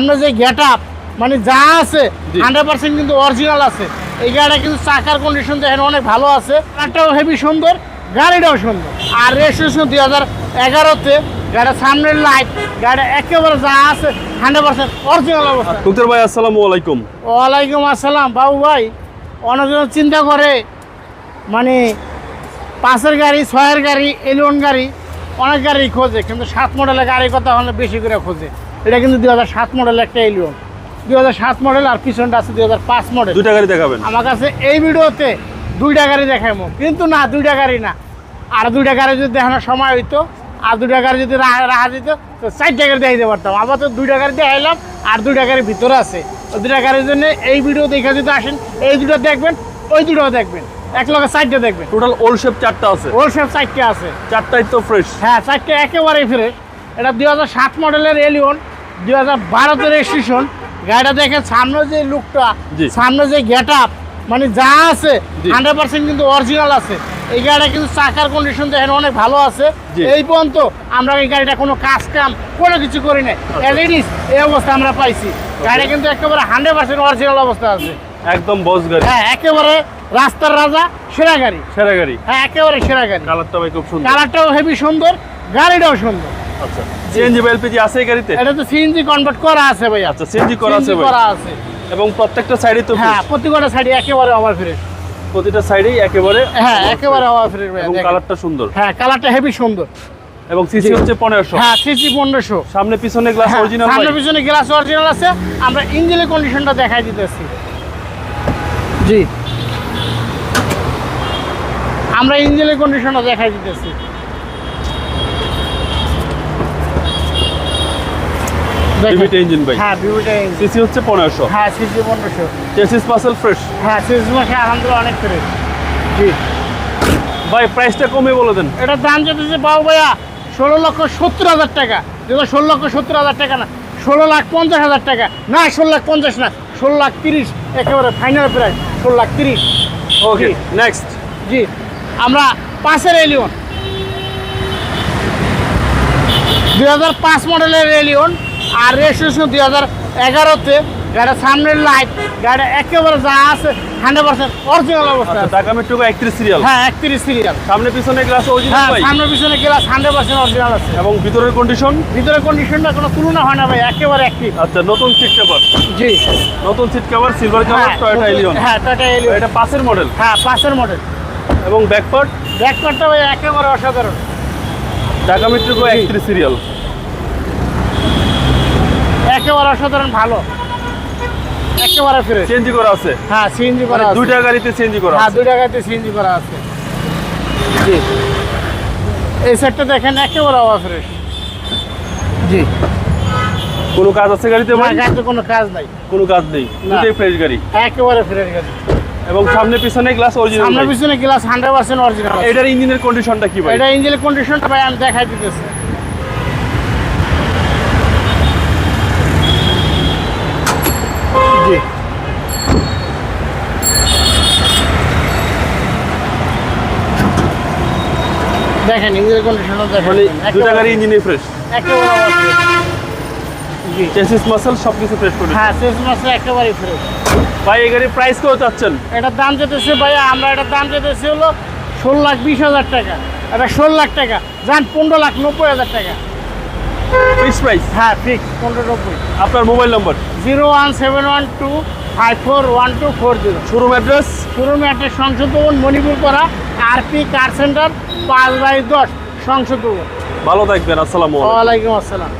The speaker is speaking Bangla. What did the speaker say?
সামনে যে গেট আপ মানে যা আছে হান্ড্রেড পার্সেন্ট কিন্তু অরিজিনাল আছে। এই গাড়িটা কিন্তু চাকার কন্ডিশন দেখেন অনেক ভালো আছে। কারটাও হেভি সুন্দর গাড়িটাও সুন্দর। আর রেজিস্ট্রেশন দুই হাজার এগারোতে গাড়ির সামনের লাইট গাড়ি একেবারে যা আছে হান্ড্রেড পার্সেন্ট অরিজিনাল অবস্থা। ভাই আসসালামু আলাইকুম। ওয়ালাইকুম আসসালাম। বাবু ভাই অনেকজন চিন্তা করে মানে পাঁচের গাড়ি ছয়ের গাড়ি এলিয়ন গাড়ি অনেক গাড়ি খোঁজে কিন্তু সাত মডেলের গাড়ির কথা হলে বেশি করে খোঁজে। এটা কিন্তু দুই হাজার সাত মডেল একটা এলিয়ন দুই হাজার সাত মডেল আর পিছনটা আছে দুই হাজার পাঁচ মডেল দুইটা গাড়ি দেখাবেন। আমার কাছে এই ভিডিওতে দুইটা গাড়ি দেখাইমো। কিন্তু না দুইটা গাড়ি না। আর দুইটা গাড়ি যদি দেখানোর সময় হইতো আর দুইটা গাড়ি যদি রাখা রাখা দিত তো চারটা গাড়ি দেখাইতে পারতাম। আবার তো দুইটা গাড়ি দেখাইলাম আর দুইটা গাড়ির ভিতরে আছে। ওই দুইটা গাড়ির জন্য এই ভিডিও দেখে যদি আসেন এই দুটো দেখবেন ওই দুটো দেখবেন। এক লগে চারটে দেখবেন। টোটাল ওল্ড শেপ চারটা আছে। ওর সব চারটে আছে। চারটাই তো ফ্রেশ হ্যাঁ চারটে একেবারেই ফিরে এটা দুই হাজার সাত মডেলের এলিয়ন দুই হাজার বারোতে রেজিস্ট্রেশন গাড়িটা দেখেন সামনে যে লুকটা। সামনে যে গেট আপ মানে যা আছে হান্ড্রেড পার্সেন্ট কিন্তু অরিজিনাল আছে। এই গাড়িটা কিন্তু চাকার কন্ডিশন দেখেন অনেক ভালো আছে। এই পর্যন্ত আমরা এই গাড়িটা কোনো কাজ কাম কোনো কিছু করি নাই। আচ্ছা। এলিডিস এই অবস্থা আমরা পাইছি। গাড়িটা কিন্তু একেবারে হান্ড্রেড পার্সেন্ট অরিজিনাল অবস্থা আছে। একদম বস গাড়ি। হ্যাঁ একেবারে রাস্তার রাজা সেরা গাড়ি। সেরা গাড়ি। হ্যাঁ একেবারে সেরা গাড়ি। কালারটা ভাই খুব সুন্দর। কালারটাও হেভি সুন্দর গাড়িটাও সুন্দর। আচ্ছা। সিএনজি বা এলপিজি আছে এই গাড়িতে? এটা তো সিএনজি কনভার্ট করা আছে ভাই আচ্ছা সিএনজি করা আছে ভাই। করা আছে। এবং প্রত্যেকটা সাইডে তো হ্যাঁ। প্রতিটা সাইডে একেবারে ওভার ফ্রেশ প্রতিটা সাইডেই একেবারে হ্যাঁ একেবারে ওভার ফ্রেশ ভাই এবং কালারটা সুন্দর। হ্যাঁ কালারটা হেভি সুন্দর। এবং সিসি। হচ্ছে পনেরোশো। হ্যাঁ সিসি পনেরোশো। সামনে পিছনে গ্লাস অরিজিনাল সামনে পিছনে গ্লাস অরিজিনাল আছে। আমরা ইঞ্জিনের কন্ডিশনটা দেখাই দিতেছি। জি। আমরা ইঞ্জিনের কন্ডিশনটা দেখাই দিতেছি। দেখেন। ইঞ্জিন ভাই হ্যাঁ বিউটা ইঞ্জিন সিসি হচ্ছে পনেরোশো। হ্যাঁ সিসি পনেরোশো। চেসিস পাসেল ফ্রেশ হ্যাঁ সিসি মাসে আলহামদুলিল্লাহ অনেক ফ্রেশ জি। ভাই প্রাইসটা কমে বলে দেন। এটার দাম যেতেছে বাবু ভাইয়া ষোলো লক্ষ সত্তর হাজার টাকা। যেটা ষোলো লক্ষ সত্তর হাজার টাকা না ষোলো লাখ পঞ্চাশ হাজার টাকা। না ষোলো লাখ পঞ্চাশ না ষোলো লাখ তিরিশ একেবারে ফাইনাল প্রাইস ষোলো লাখ তিরিশ। ওকে নেক্সট জি। আমরা পাঁচের এলিয়ন দুই হাজার পাঁচ মডেলের এলিয়ন আর রেজিস্ট্রেশন দুই হাজার এগারোতে গাড়ির সামনের লাইট গাড়ি একেবারে যা আছে হান্ড্রেড পার্সেন্ট অরিজিনাল অবস্থা আচ্ছা। ঢাকা মেট্রো একত্রিশ সিরিয়াল হ্যাঁ একত্রিশ সিরিয়াল সামনে পিছনে গ্লাস অরিজিনাল হ্যাঁ সামনে পিছনে গ্লাস হান্ড্রেড পার্সেন্ট অরিজিনাল আছে। এবং ভিতরের কন্ডিশন ভিতরের কন্ডিশনটা কোনো তুলনা হয় না ভাই একেবারে অ্যাক্টিভ আচ্ছা নতুন সিট কভার জি। নতুন seat cover silver colour Toyota Allion হ্যাঁ টয়টা এলিয়ন এটা পাঁচের মডেল হ্যাঁ পাঁচের মডেল এবং ব্যাকপার্ট ব্যাকপারটা ভাই একেবারে অসাধারণ। ঢাকা মেট্রো একত্রিশ সিরিয়াল একেবারে অসাধারণ ভালো। একেবারে ফ্রেশ চেঞ্জি করা আছে? হ্যাঁ সিএনজি মানে করা আছে। দুইটা গাড়িতে চেঞ্জি করা হ্যাঁ আছে? দুই টাকাতে সিএনজি করা আছে। জি। এই সেটটা দেখেন একেবারে অবা ফ্রেশ জি। কোনো কাজ আছে গাড়িতে ভাই? গাড়িতে কোনো কাজ নাই। কোনো কাজ নেই? দুটাই ফ্রেশ গাড়ি? একেবারে ফ্রেশ গাড়ি। এবং সামনে পিছনে গ্লাস অরিজিনাল সামনে পিছনে গ্লাস হান্ড্রেড পার্সেন্ট অরিজিনাল এটার ইঞ্জিনের কন্ডিশনটা কি ভাই? এটা ইঞ্জিনের কন্ডিশনটা ভাই আমি দেখাই দিতেছি। জি। দেখেন ইঞ্জিনের কন্ডিশনটা দেখেন। মানে দুটা গাড়ি ইঞ্জিনই ফ্রেশ একেবারে জি। চেসিস মাসেল সবকিছু ফ্রেশ করে হ্যাঁ ফ্রেশ ভাই এই গাড়ির প্রাইস কত চাচ্ছেন? এটার দাম যেতেছে ভাই আমরা এটার দাম যেতেছে হলো ষোলো লাখ বিশ হাজার টাকা। এটা ষোলো লাখ টাকা যান পনেরো লাখ নব্বই হাজার টাকা। ফিক্স প্রাইস হ্যাঁ ফিক্স পনেরো নব্বই। আপনার mobile number zero one seven one two five four one two four zero. Showroom address showroom একটা সংশোধন মণিপুর করা আরপি কার সেন্টার পাঁচ বাই দশ সংসদ ভালো থাকবেন আসসালামু আলাইকুম। আসসালাম।